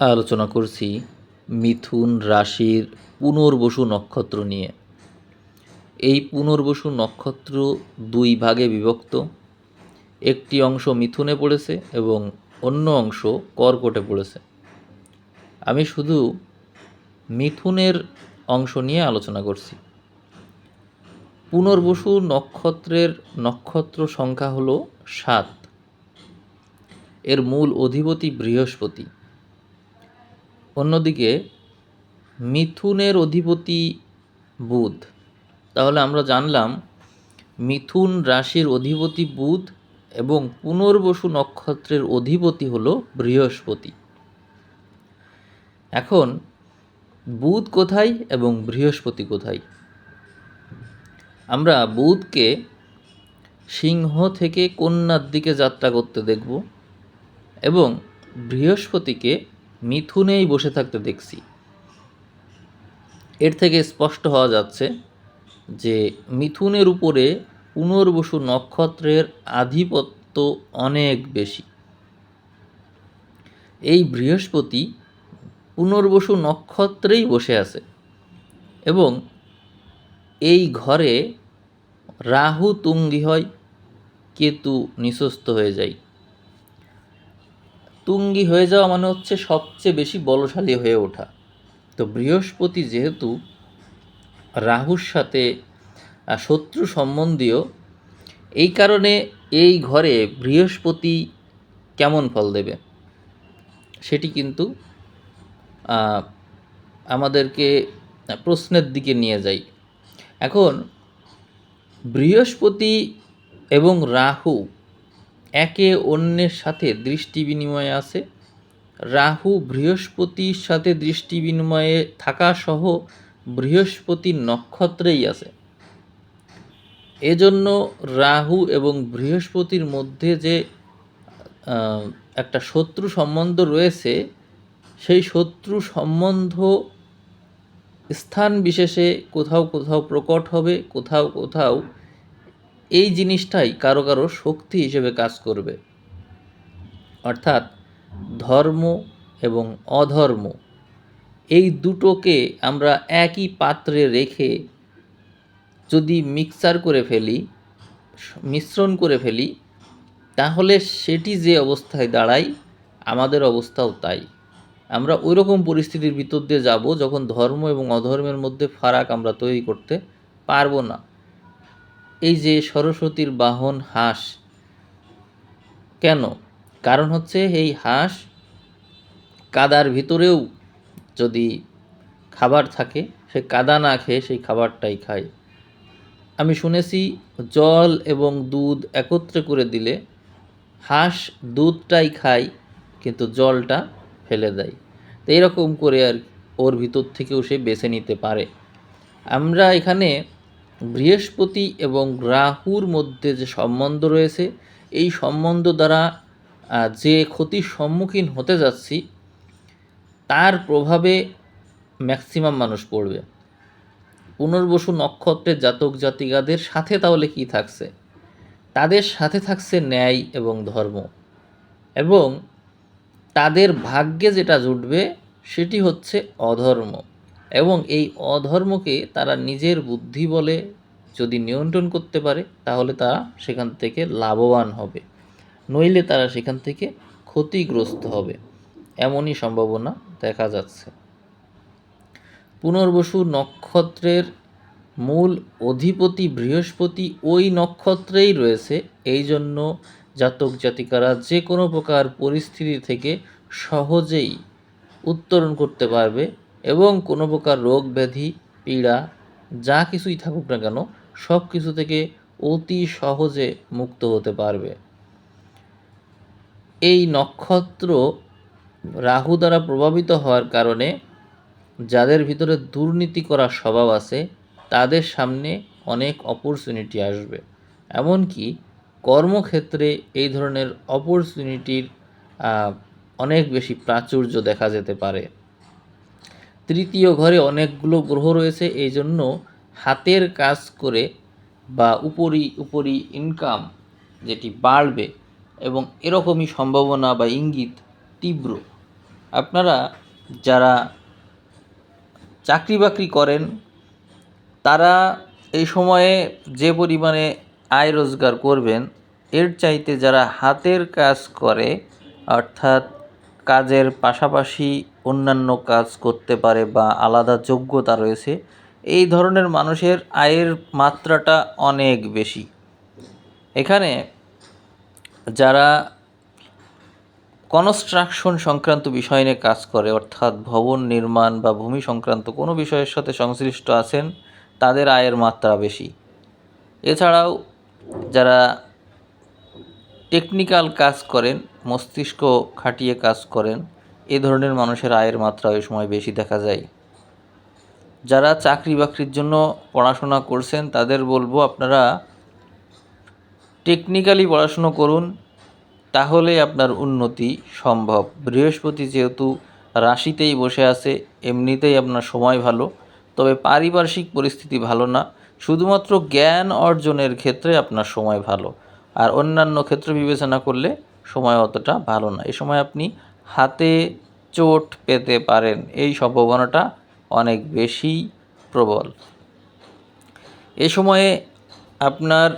আলোচনা করছি মিথুন রাশির পুনর্বসু নক্ষত্র নিয়ে। এই পুনর্বসু নক্ষত্র দুই ভাগে বিভক্ত। একটি অংশ মিথুনে পড়েছে এবং অন্য অংশ কর্কটে পড়েছে। আমি শুধু মিথুনের অংশ নিয়ে আলোচনা করছি। পুনর্বসু নক্ষত্রের নক্ষত্র সংখ্যা হলো সাত। এর মূল অধিপতি বৃহস্পতি। অন্যদিকে মিথুনের অধিপতি বুধ। তাহলে আমরা জানলাম মিথুন রাশির অধিপতি বুধ এবং পুনর্বসু নক্ষত্রের অধিপতি হল বৃহস্পতি। এখন বুধ কোথায় এবং বৃহস্পতি কোথায়? আমরা বুধকে সিংহ থেকে কন্যার দিকে যাত্রা করতে দেখব এবং বৃহস্পতিকে মিথুনেই বসে থাকতে দেখছি। এর থেকে স্পষ্ট হওয়া যাচ্ছে যে মিথুনের উপরে পুনর্বসু নক্ষত্রের আধিপত্য অনেক বেশি। এই বৃহস্পতি পুনর্বসু নক্ষত্রেই বসে আছে এবং এই ঘরে রাহু তুঙ্গি হয় কেতু নিঃস্ত হয়ে যায়। তুঙ্গি হয়ে যাওয়া মানে হচ্ছে সবচেয়ে বেশি বলশালী হয়ে ওঠা। তো বৃহস্পতি যেহেতু রাহুর সাথে শত্রু সম্বন্ধীয়, এই কারণে এই ঘরে বৃহস্পতি কেমন ফল দেবে? সেটি কিন্তু আমাদেরকে প্রশ্নের দিকে নিয়ে যায় এখন, বৃহস্পতি এবং রাহু একে অন্যের সাথে দৃষ্টি বিনিময়ে আছে। রাহু বৃহস্পতির সাথে দৃষ্টি বিনিময়ে থাকা সহ বৃহস্পতির নক্ষত্রেই আছে। এজন্য রাহু এবং বৃহস্পতির মধ্যে যে একটা শত্রু সম্বন্ধ রয়েছে, সেই শত্রু সম্বন্ধ স্থান বিশেষে কোথাও কোথাও প্রকট হবে, কোথাও কোথাও এই জিনিসটাই কারও কারও শক্তি হিসেবে কাজ করবে। অর্থাৎ ধর্ম এবং অধর্ম এই দুটোকে আমরা একই পাত্রে রেখে যদি মিক্সার করে ফেলি, মিশ্রণ করে ফেলি, তাহলে সেটি যে অবস্থায় দাঁড়ায়, আমাদের অবস্থাও তাই। আমরা ওই রকম পরিস্থিতির ভিতর দিয়ে যাব যখন ধর্ম এবং অধর্মের মধ্যে ফারাক আমরা তৈরি করতে পারব না। এই যে সরস্বতীর বাহন হাঁস, কেন? কারণ হচ্ছে এই হাঁস কাদার ভিতরেও যদি খাবার থাকে, সে কাদা না খেয়ে সেই খাবারটাই খায়। আমি শুনেছি জল এবং দুধ একত্রে করে দিলে হাঁস দুধটাই খায়, কিন্তু জলটা ফেলে দেয়। তো এইরকম করে আর ওর ভিতর থেকেও সে বেছে নিতে পারে। আমরা এখানে বৃহস্পতি এবং রাহুর মধ্যে যে সম্বন্ধ রয়েছে, এই সম্বন্ধ দ্বারা যে ক্ষতির সম্মুখীন হতে যাচ্ছি, তার প্রভাবে ম্যাক্সিমাম মানুষ পড়বে। পুনর্বসু নক্ষত্রের জাতক জাতিকাদের সাথে তাহলে কি থাকছে? তাদের সাথে থাকছে ন্যায় এবং ধর্ম। এবং তাদের ভাগ্যে যেটা জুটবে, সেটি হচ্ছে অধর্ম। এবং এই অধর্মকে তারা নিজের বুদ্ধি বলে যদি নিয়ন্ত্রণ করতে পারে, তাহলে তারা সেখান থেকে লাভবান হবে। নইলে তারা সেখান থেকে ক্ষতিগ্রস্ত হবে। এমনই সম্ভাবনা দেখা যাচ্ছে। পুনর্বসু নক্ষত্রের মূল অধিপতি বৃহস্পতি ওই নক্ষত্রেই রয়েছে। এই জন্য জাতক জাতিকারা যে কোনো প্রকার পরিস্থিতি থেকে সহজেই উত্তরণ করতে পারবে। এবং কোনো প্রকার রোগ, ব্যাধি, পীড়া, যা কিছুই থাকুক না কেন, সব কিছু থেকে অতি সহজে মুক্ত হতে পারবে। এই নক্ষত্র রাহু দ্বারা প্রভাবিত হওয়ার কারণে যাদের ভিতরে দুর্নীতি করার স্বভাব আছে, তাদের সামনে অনেক অপরচুনিটি আসবে। এমনকি কর্মক্ষেত্রে এই ধরনের অপরচুনিটির অনেক বেশি প্রাচুর্য দেখা যেতে পারে। তৃতীয় ঘরে অনেকগুলো গ্রহ রয়েছে, এই জন্য হাতের কাজ করে বা উপরি উপরি ইনকাম যেটি বাড়বে এবং এরকমই সম্ভাবনা বা ইঙ্গিত তীব্র। আপনারা যারা চাকরি বাকরি করেন, তারা এই সময়ে যে পরিমাণে আয় রোজগার করবেন, এর চাইতে যারা হাতের কাজ করে, অর্থাৎ কাজের পাশাপাশি অন্যান্য কাজ করতে পারে বা আলাদা যোগ্যতা রয়েছে, এই ধরনের মানুষের আয়ের মাত্রাটা অনেক বেশি। এখানে যারা কনস্ট্রাকশন সংক্রান্ত বিষয় নিয়ে কাজ করে, অর্থাৎ ভবন নির্মাণ বা ভূমি সংক্রান্ত কোনো বিষয়ের সাথে সংশ্লিষ্ট আছেন, তাদের আয়ের মাত্রা বেশি। এছাড়াও যারা টেকনিক্যাল কাজ করেন, মস্তিষ্ক খাটিয়ে কাজ করেন, এ ধরনের মানুষের আয়ের মাত্রা ওই সময় বেশি দেখা যায়। যারা চাকরি বাকরির জন্য পড়াশোনা করছেন, তাদের বলব আপনারা টেকনিক্যালি পড়াশুনো করুন, তাহলে আপনার উন্নতি সম্ভব। বৃহস্পতি যেহেতু রাশিতেই বসে আছে, এমনিতেই আপনার সময় ভালো, তবে পারিপার্শ্বিক পরিস্থিতি ভালো না। শুধুমাত্র জ্ঞান অর্জনের ক্ষেত্রে আপনার সময় ভালো। আর অন্যান্য ক্ষেত্র বিবেচনা করলে সময় অতটা ভালো না। এ সময় আপনি হাতে চোট পেতে পারেন। এই সম্ভাবনাটা অনেক বেশি প্রবল। এ সময়ে আপনার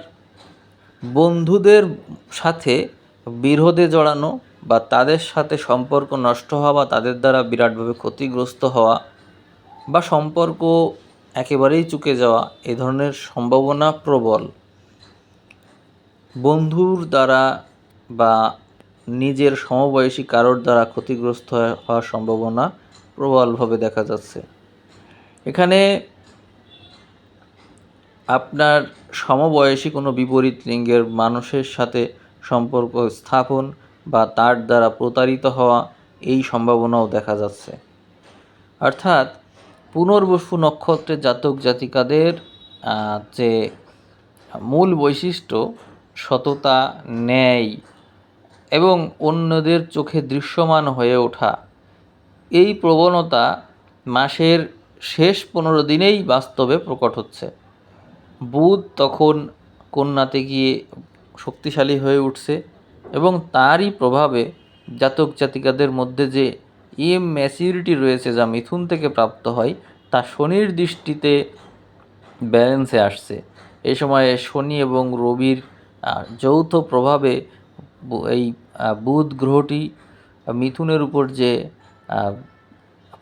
বন্ধুদের সাথে বিরোধে জড়ানো বা তাদের সাথে সম্পর্ক নষ্ট হওয়া বা তাদের দ্বারা বিরাটভাবে ক্ষতিগ্রস্ত হওয়া বা সম্পর্ক একেবারেই চুকে যাওয়া, এ ধরনের সম্ভাবনা প্রবল। বন্ধুর দ্বারা বা নিজের সমবয়সী কারোর দ্বারা ক্ষতিগ্রস্ত হওয়ার সম্ভাবনা প্রবলভাবে দেখা যাচ্ছে। এখানে আপনার সমবয়সী কোনো বিপরীত লিঙ্গের মানুষের সাথে সম্পর্ক স্থাপন বা তার দ্বারা প্রতারিত হওয়া এই সম্ভাবনাও দেখা যাচ্ছে। অর্থাৎ পুনর্বসু নক্ষত্রের জাতক জাতিকাদের যে মূল বৈশিষ্ট্য সততা, ন্যায় এবং অন্যদের চোখে দৃশ্যমান হয়ে ওঠা। এই প্রবণতা মাসের শেষ পনেরো দিনেই বাস্তবে প্রকট হচ্ছে। বুধ তখন কন্যাতে গিয়ে শক্তিশালী হয়ে উঠছে এবং তারই প্রভাবে জাতক জাতিকাদের মধ্যে যে ইএম ম্যাচিউরিটি রয়েছে যা মিথুন থেকে প্রাপ্ত হয়, তা শনির দৃষ্টিতে ব্যালেন্সে আসছে। এ সময়ে শনি এবং রবির যৌথ প্রভাবে এই বুধ গ্রহটি মিথুনের উপর যে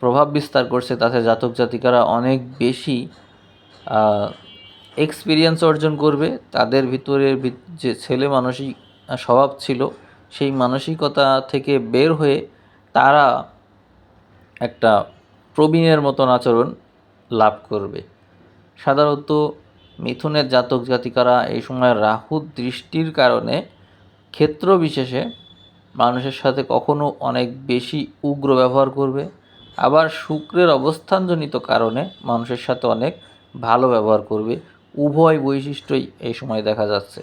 প্রভাব বিস্তার করছে তাতে জাতক জাতিকারা অনেক বেশি এক্সপিরিয়েন্স অর্জন করবে। তাদের ভিতরে যে ছেলে মানসিক স্বভাব ছিল সেই মানসিকতা থেকে বের হয়ে তারা একটা প্রবীণের মতন আচরণ লাভ করবে। সাধারণত মিথুনের জাতক জাতিকারা এই সময় রাহু দৃষ্টির কারণে ক্ষেত্র বিশেষে মানুষের সাথে কখনো অনেক বেশি উগ্র ব্যবহার করবে। আবার শুক্রের অবস্থানজনিত কারণে মানুষের সাথে অনেক ভালো ব্যবহার করবে। উভয় বৈশিষ্ট্যই এই সময় দেখা যাচ্ছে।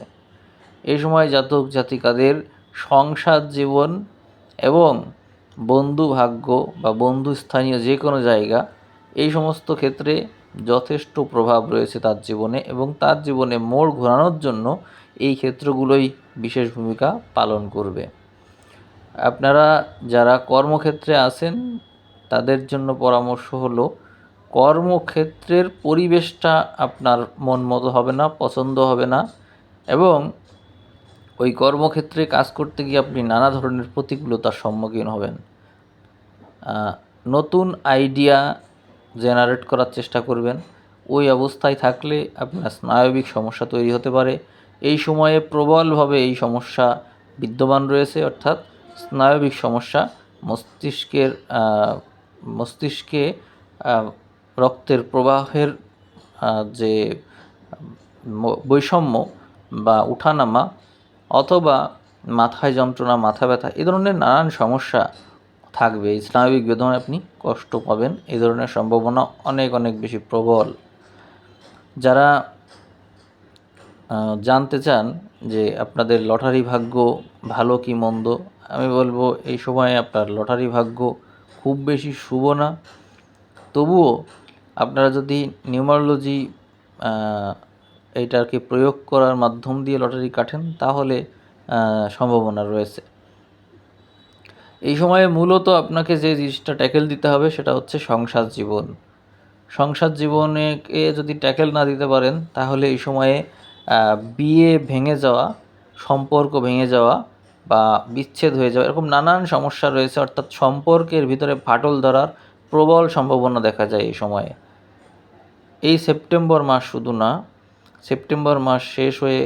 এই সময় জাতক জাতিকাদের সংসার জীবন এবং বন্ধু ভাগ্য বা বন্ধু স্থানীয় যে কোনো জায়গা এই সমস্ত ক্ষেত্রে যথেষ্ট প্রভাব রয়েছে তার জীবনে এবং তার জীবনে মোড় ঘোরানোর জন্য এই ক্ষেত্রগুলোই বিশেষ ভূমিকা পালন করবে। আপনারা যারা কর্মক্ষেত্রে আছেন, তাদের জন্য পরামর্শ হলো, কর্মক্ষেত্রের পরিবেশটা আপনার মন মতো হবে না, পছন্দ হবে না এবং ওই কর্মক্ষেত্রে কাজ করতে গিয়ে আপনি নানা ধরনের প্রতিকূলতার সম্মুখীন হবেন। নতুন আইডিয়া জেনারেট করার চেষ্টা করবেন। ওই অবস্থায় থাকলে আপনার স্নায়বিক সমস্যা তৈরি হতে পারে। এই সময়ে প্রবলভাবে এই সমস্যা বিদ্যমান রয়েছে, অর্থাৎ স্নায়বিক সমস্যা মস্তিষ্কের মস্তিষ্কে রক্তের প্রবাহের যে বৈষম্য বা উঠানামা অথবা মাথায় যন্ত্রণা, মাথা ব্যথা, এ ধরনের নানান সমস্যা থাকবে। স্নায়বিক বেদনায় আপনি কষ্ট পাবেন। এই ধরনের সম্ভাবনা অনেক অনেক বেশি প্রবল। যারা জানতে চান যে আপনাদের লটারি ভাগ্য ভালো কি মন্দ, আমি বলব এই সময়ে আপনার লটারি ভাগ্য খুব বেশি শুভ না। তবুও আপনারা যদি নিউমারোলজি এইটাকে প্রয়োগ করার মাধ্যম দিয়ে লটারি কাটেন, তাহলে সম্ভাবনা রয়েছে। এই সময়ে মূলত আপনাকে যে জিনিসটা ট্যাকেল দিতে হবে সেটা হচ্ছে সংসার জীবন। সংসার জীবনেকে যদি ট্যাকেল না দিতে পারেন, তাহলে এই সময়ে বিয়ে ভেঙে যাওয়া, সম্পর্ক ভেঙে যাওয়া বা বিচ্ছেদ হয়ে যাওয়া, এরকম নানান সমস্যা রয়েছে, অর্থাৎ সম্পর্কের ভিতরে ফাটল ধরার প্রবল সম্ভাবনা দেখা যায় এই সময়ে। এই সেপ্টেম্বর মাস শুধু না, সেপ্টেম্বর মাস শেষ হয়ে,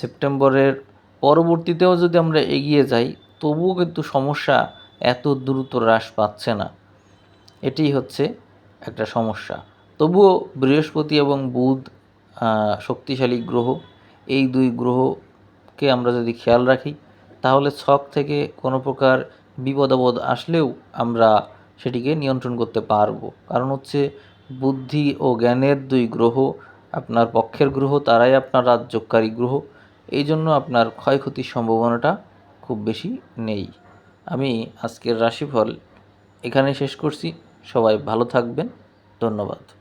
সেপ্টেম্বরের পরবর্তীতেও যদি আমরা এগিয়ে যাই তবুও কিন্তু সমস্যা এত দ্রুত হ্রাস পাচ্ছে না। এটি হচ্ছে একটা সমস্যা। তবুও বৃহস্পতি এবং বুধ শক্তিশালী গ্রহ, এই দুই গ্রহকে আমরা যদি খেয়াল রাখি, তাহলে ছক থেকে কোনো প্রকার বিপদ আপদ আসলেও আমরা সেটিকে নিয়ন্ত্রণ করতে পারব। কারণ হচ্ছে বুদ্ধি ও জ্ঞানের দুই গ্রহ, আপনার পক্ষের গ্রহ, তারাই আপনার রাজ্যকারী গ্রহ। এই জন্য আপনার ক্ষয়ক্ষতির সম্ভাবনাটা খুব বেশি নেই। আমি আজকের রাশিফল এখানে শেষ করছি। সবাই ভালো থাকবেন। ধন্যবাদ।